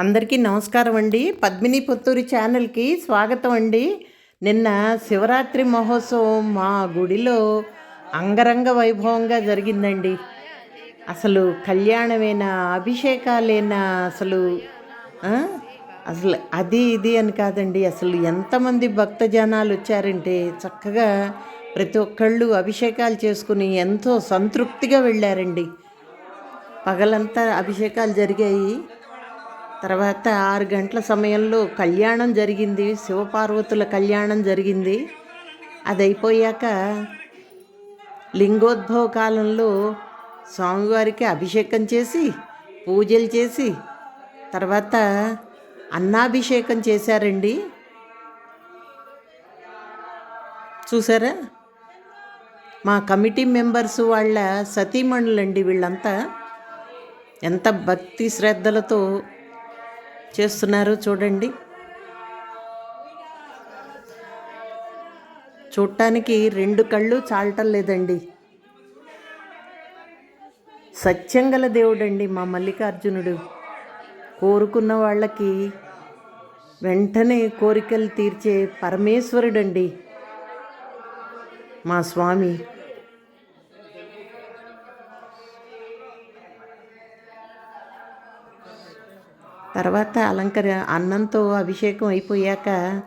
అందరికీ నమస్కారం అండి. పద్మిని పుత్తూరి ఛానల్కి స్వాగతం అండి. నిన్న శివరాత్రి మహోత్సవం మా గుడిలో అంగరంగ వైభవంగా జరిగిందండి. అసలు కళ్యాణమేనా అభిషేకాలేనా అసలు అసలు అది ఇది అని కాదండి. అసలు ఎంతమంది భక్త జనాలు వచ్చారంటే చక్కగా ప్రతి ఒక్కళ్ళు అభిషేకాలు చేసుకుని ఎంతో సంతృప్తిగా వెళ్ళారండి. పగలంతా అభిషేకాలు జరిగాయి. తర్వాత ఆరు గంటల సమయంలో కళ్యాణం జరిగింది శివపార్వతుల కళ్యాణం జరిగింది. అది అయిపోయాక లింగోద్భవ కాలంలో స్వామివారికి అభిషేకం చేసి పూజలు చేసి తర్వాత అన్నాభిషేకం చేశారండి. చూసారా? మా కమిటీ మెంబర్స్ వాళ్ళ సతీమణులండి వీళ్ళంతా. ఎంత భక్తి శ్రద్ధలతో చేస్తున్నారో చూడండి. చూడటానికి రెండు కళ్ళు చాలటం లేదండి. సత్యంగల దేవుడండి మా మల్లికార్జునుడు. కోరుకున్న వాళ్ళకి వెంటనే కోరికలు తీర్చే పరమేశ్వరుడండి మా స్వామి. తర్వాత అలంకర అన్నంతో అభిషేకం అయిపోయాక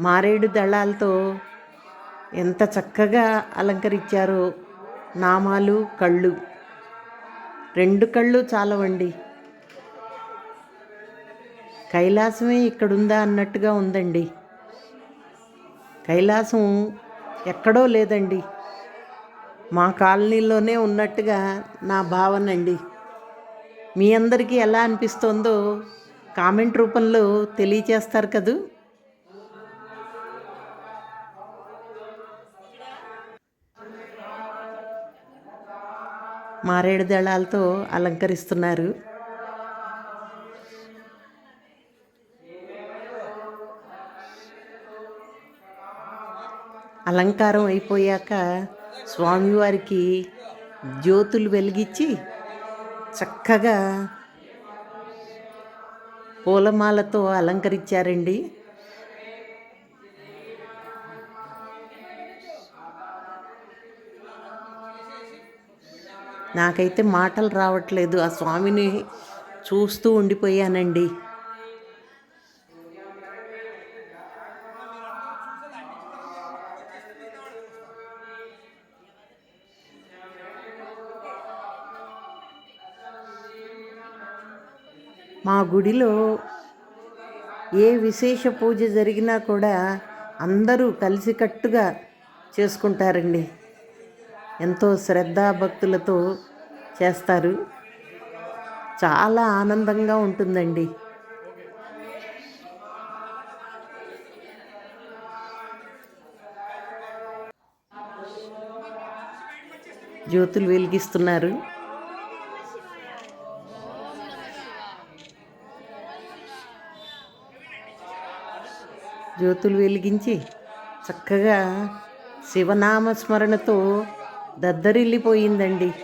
మారేడు దళాలతో ఎంత చక్కగా అలంకరించారో నామాలు కళ్ళు. రెండు కళ్ళు చాలవండి. కైలాసమే ఇక్కడుందా అన్నట్టుగా ఉందండి. కైలాసం ఎక్కడో లేదండి. మా కాలనీలోనే ఉన్నట్టుగా నా భావన అండి. మీ అందరికీ ఎలా అనిపిస్తోందో కామెంట్ రూపంలో తెలియచేస్తారు కదూ. మారేడు దళాలతో అలంకరిస్తున్నారు. అలంకారం అయిపోయాక స్వామివారికి జ్యోతులు వెలిగించి చక్కగా పూలమాలతో అలంకరించారండి. నాకైతే మాటలు రావట్లేదు. ఆ స్వామిని చూస్తూ ఉండిపోయానండి. మా గుడిలో ఏ విశేష పూజ జరిగినా కూడా అందరూ కలిసికట్టుగా చేసుకుంటారండి. ఎంతో శ్రద్ధాభక్తులతో చేస్తారు. చాలా ఆనందంగా ఉంటుందండి. జ్యోతులు వెలిగిస్తున్నారు. జ్యోతులు వెలిగించి చక్కగా శివనామ స్మరణతో దద్దరిల్లిపోయిందండి.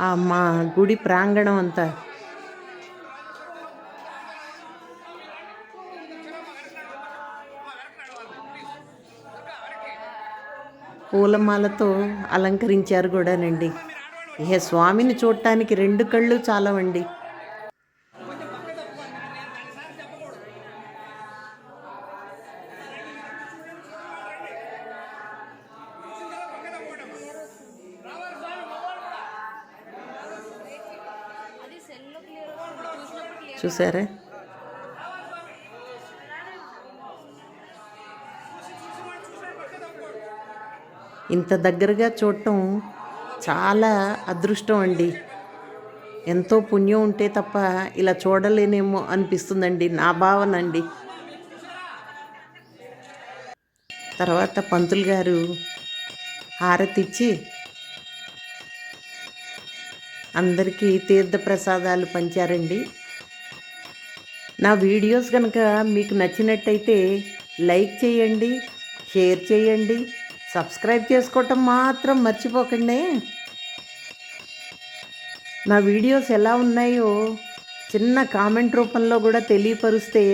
ఆ మా గుడి ప్రాంగణం అంతా. పూలమాలతో అలంకరించారు కూడానండి. ఇహ స్వామిని చూడటానికి రెండు కళ్ళు చాలవండి. చూసారా? ఇంత దగ్గరగా చూడటం చాలా అదృష్టం అండి. ఎంతో పుణ్యం ఉంటే తప్ప ఇలా చూడలేనేమో అనిపిస్తుందండి నా భావన అండి. తర్వాత పంతులు గారు హారతిచ్చి అందరికీ తీర్థప్రసాదాలు పంచారండి. నా వీడియోస్ కనుక మీకు నచ్చినట్టయితే లైక్ చేయండి షేర్ చేయండి సబ్స్క్రైబ్ చేసుకోవటం మాత్రం మర్చిపోకండి. నా వీడియోస్ ఎలా ఉన్నాయో చిన్న కామెంట్ రూపంలో కూడా తెలియపరుస్తే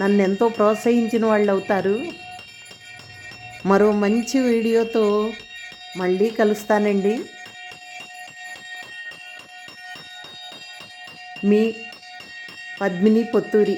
నన్ను ఎంతో ప్రోత్సహించిన వాళ్ళు అవుతారు. మరో మంచి వీడియోతో మళ్ళీ కలుస్తానండి. మీ పద్మిని పొత్తూరి